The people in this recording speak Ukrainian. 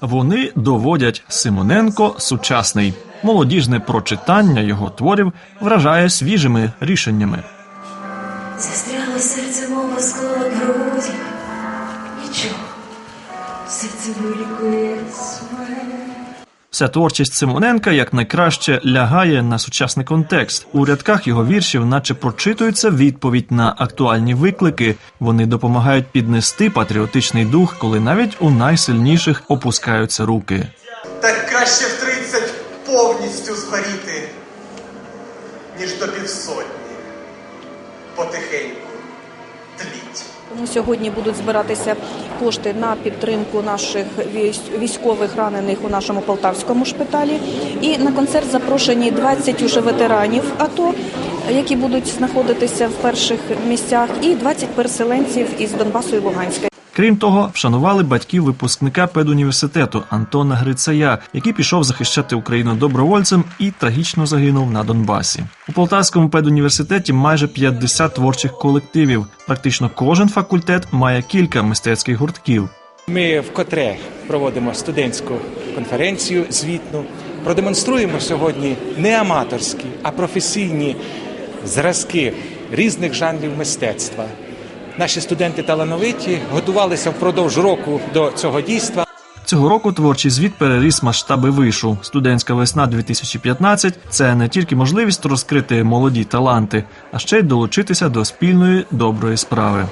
Вони доводять Симоненко сучасний. Молодіжне прочитання його творів вражає свіжими рішеннями. Застряло серце, мого скола груді. Нічого, серце вилікує смерть. Вся творчість Симоненка як найкраще лягає на сучасний контекст. У рядках його віршів, наче прочитується відповідь на актуальні виклики. Вони допомагають піднести патріотичний дух, коли навіть у найсильніших опускаються руки. Так краще в 30 повністю згоріти, ніж до півсотні. Потихеньку. Тому сьогодні будуть збиратися кошти на підтримку наших військових ранених у нашому полтавському шпиталі. І на концерт запрошені 20 уже ветеранів АТО, які будуть знаходитися в перших місцях, і 20 переселенців із Донбасу і Луганська. Крім того, вшанували батьків випускника педуніверситету Антона Грицая, який пішов захищати Україну добровольцем і трагічно загинув на Донбасі. У Полтавському педуніверситеті майже 50 творчих колективів. Практично кожен факультет має кілька мистецьких гуртків. Ми вкотре проводимо студентську конференцію звітну. Продемонструємо сьогодні не аматорські, а професійні зразки різних жанрів мистецтва. Наші студенти талановиті готувалися впродовж року до цього дійства. Цього року творчий звіт переріс масштаби вишу. Студентська весна 2015 – це не тільки можливість розкрити молоді таланти, а ще й долучитися до спільної доброї справи.